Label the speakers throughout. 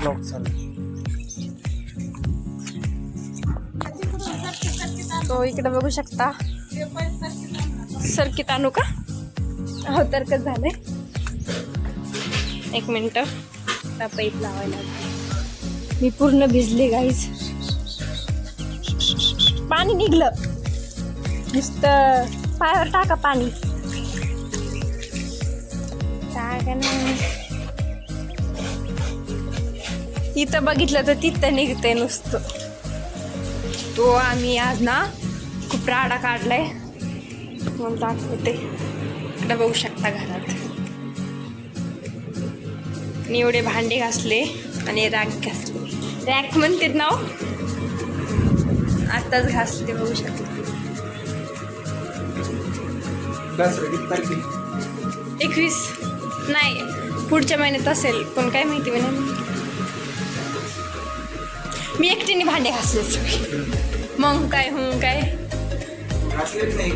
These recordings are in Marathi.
Speaker 1: ब्लॉक झाला
Speaker 2: तो इकडे बघू शकता. सर्किट आणू का हो तर कसं झालंय. एक मिनिट. पैप लावायला मी पूर्ण भिजले गाईज पाणी निघलं. नुसतं पायावर टाका पाणी. टाका नाही इथं बघितलं तर तिथं निघतंय नुसतं. तो आम्ही आज ना खूप राडा काढलाय. मग दाखवते. इकडे बघू शकता घरात. मी एवढे भांडे घासले आणि रॅक घासले. रॅक म्हणते नाव आत्ताच घासले बघू शकता. एकवीस? नाही. पुढच्या महिन्यात असेल. पण काय माहिती मी नाही मी एकटीने भांडे घासले मग काय हं काय?
Speaker 1: नाही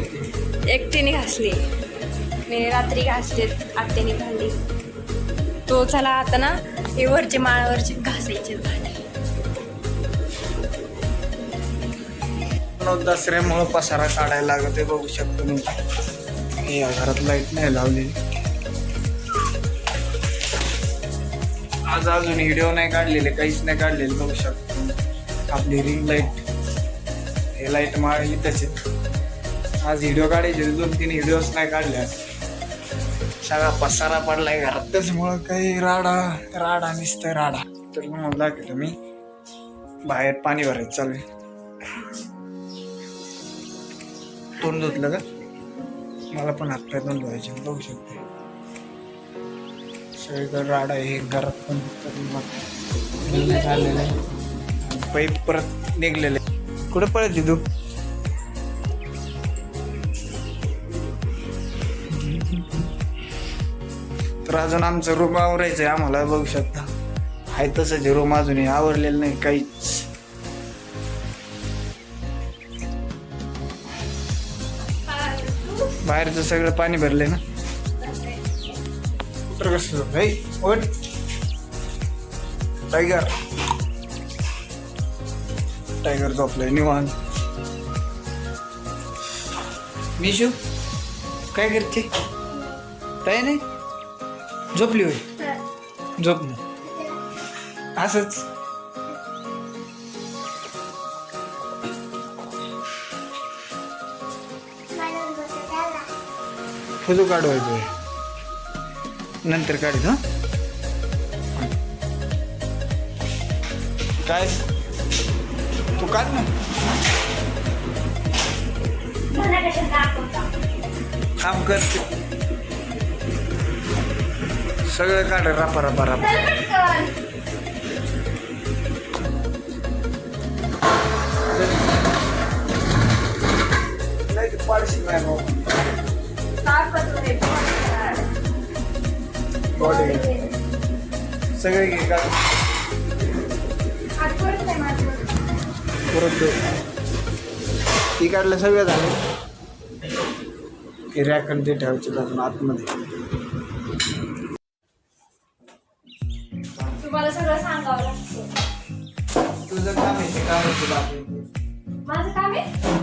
Speaker 2: एकटीने घासली. मी रात्री घासले आत्याने भांडी. तो चला आता ना हे वरचे माळावरचे घासायचे भांडे.
Speaker 1: दसऱ्यामुळं पसारा काढायला लागत आहे बघू शकतो मी. या घरात लाइट नाही लावली. आज अजून व्हिडिओ नाही काढलेले काहीच नाही काढलेले बघू शकतो. आपली रिंग लाइट हे लाइट माळ इथंच आहे. आज व्हिडिओ काढायचे दोन तीन व्हिडिओज नाही काढले आज. सगळा पसारा पडलाय घरात. त्याच्यामुळं काही राडा राडा नुसतं राडा. तर मग दाखवलं मी. बाहेर पाणी भरायचं चालू आहे. तोंड धुतलं का? मला पण हातपाय तोंड धुवायचे बघू शकते. सगळीकडे राडा आहे घरात पण आलेलं आहे. पाईप परत निघलेले. कुठं पळत तू? तर अजून आमचं रूम आवरायचं आहे आम्हाला बघू शकता. आहे तसंच रूम अजूनही आवरलेलं नाही काहीच. बाहेरचं सगळं पाणी भरलंय ना? कुठं कसं ओट टायगर टायगर झोपलंय निवांत. मिशू काय करते? काय नाही. झोपली होय? झोप ना. असंच. फोटो काढवायचोय. नंतर काढतो काय? तू काढ ना काम करते सगळं काढ रापा रापा रापा नाही ते पाडशी नाही भाऊ. सगळे घे का परत. ती काढलं सगळं झालं की रॅकन ते ठेवायचे अजून आतमध्ये.
Speaker 2: तुम्हाला सगळं सांगावं लागतं.
Speaker 1: तुझं काम आहे ते काम आहे तुला
Speaker 2: माझं काम आहे?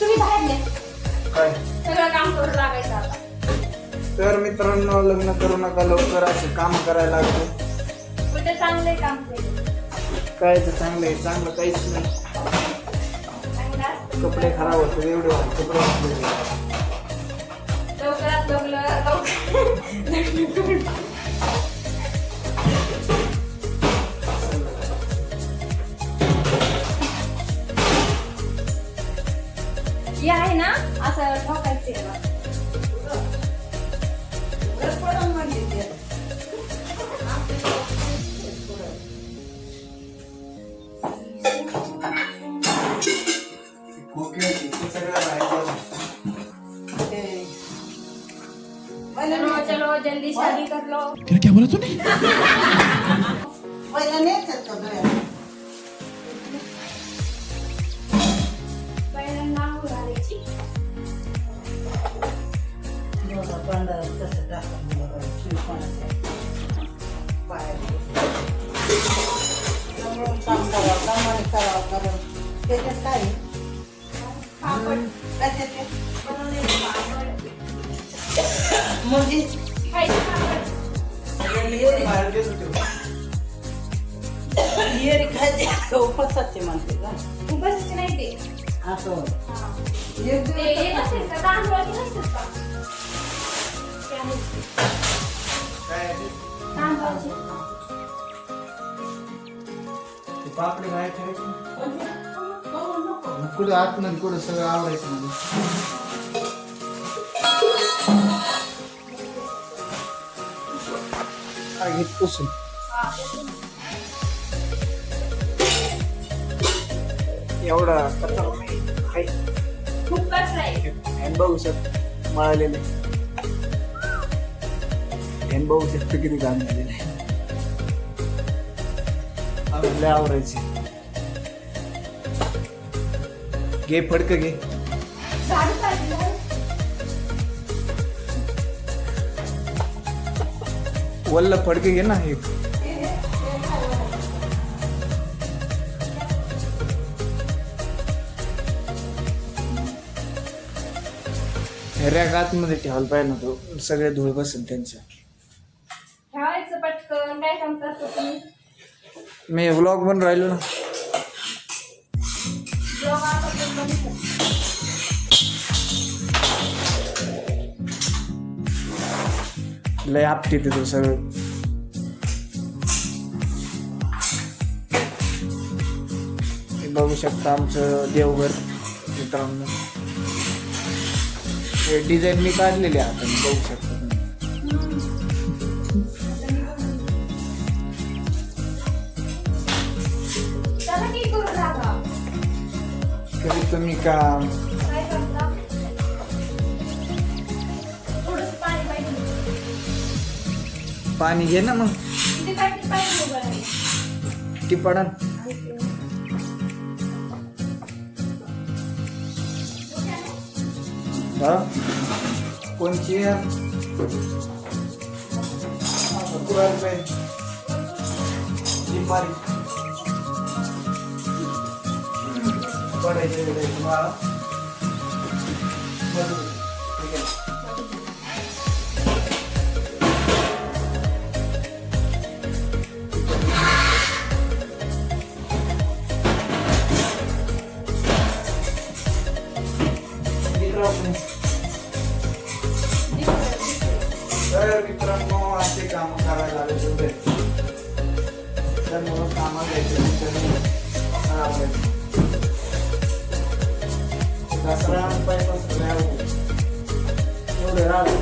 Speaker 2: तुम्ही बाहेर नाही
Speaker 1: काय?
Speaker 2: सगळं काम करू लागायचं आता.
Speaker 1: तर मित्रांनो लग्न करू नका लवकर असे काम करायला लागले.
Speaker 2: कुठे चांगले काम केले.
Speaker 1: काय तर चांगलं आहे चांगलं काहीच नाही. कपडे खराब होते एवढे वाईट कपडे.
Speaker 2: आहे ना असं ठोकायचं
Speaker 3: कामाने करावं, करावं. त्याच्यात काय ते म्हणजे?
Speaker 2: खायचे
Speaker 3: खायचे म्हणते का
Speaker 2: उपासाचे नाही ते
Speaker 3: असं एक
Speaker 2: ते
Speaker 3: दिवस
Speaker 2: का नसतात का
Speaker 1: काय ते? पापडी बाहेर
Speaker 3: नको.
Speaker 1: कुठं आतमध्ये कुठं सगळं आवडायचं म्हणजे पुसून
Speaker 2: हा.
Speaker 1: एवढा कचरा नाही हाय.
Speaker 2: खूप कचरा आहे
Speaker 1: फॅन बघू शकतो मळालेले फॅन बघू शकतो किती काम झालेलं आहे आपल्या आवरायचे घे फडक घे वल्ल फडके घे ना एक रॅक आतमध्ये ठेवायला पाहिजे ना तो. सगळे धूळ बसेल त्यांच्या
Speaker 2: ठेवायचं पटकन. काय सांगतात तो तुम्ही?
Speaker 1: मी व्लॉग पण राहिलो ना. लय आपटी तो सगळं. बघू शकता आमचं देवघर मित्रांनो. हे डिझाईन मी काढलेली आहे आता बघू शकता तुम्ही.
Speaker 2: चला की करू लागा
Speaker 1: तरी तुम्ही का
Speaker 2: पाणी
Speaker 1: घे ना मग.
Speaker 2: किती पाहिजे पाहिजे उभं राहायला.
Speaker 1: ती पडन. हा? कोणची आहे? सत्तर रुपये. लिंबारी पडायचे वगैरे तुम्हाला. तुम्ही तर मला कामाला जायचं दसरा एवढे राहू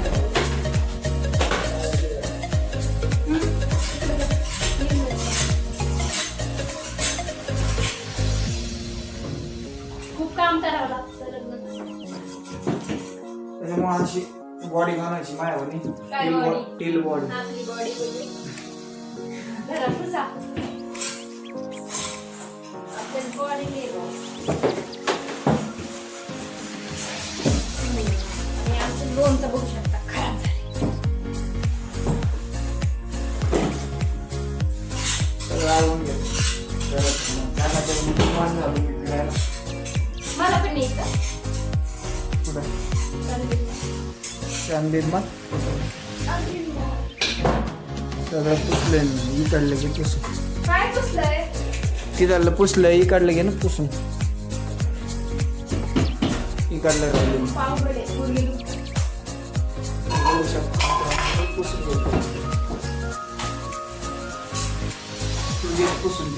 Speaker 2: खूप काम करावं लागतं लग्न
Speaker 1: त्याच्यामुळे अशी बॉडी बनायची मायावणी? टील बॉडी
Speaker 2: आपली बॉडी वगैरे घरात घुसा आपली बॉडी आणि आमचं लोणचं बघू शकता खराब झाले मला पण नाही.
Speaker 1: चांदीत मग सगळं पुसले इकडले की पुसू
Speaker 2: काय पुसलंय?
Speaker 1: तिथलं पुसलं इकडलं घे ना पुसून. इकडलं शकता. पुसून घेतो. पुसून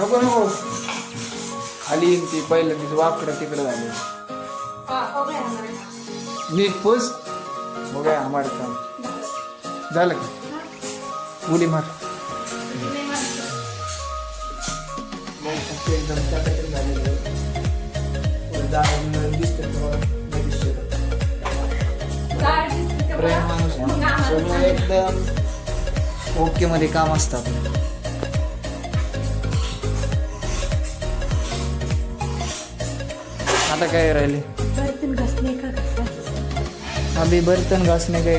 Speaker 1: नको नको. खाली येईन ती पहिलं तिचं वाकडं तिकडं झालं. नीट पुस. बघा आम्हाला काम झालं का? उडी मार. एकदम ओके मध्ये काम असतं आपलं. आता काय राहिले? अभी बर्तन घासने गए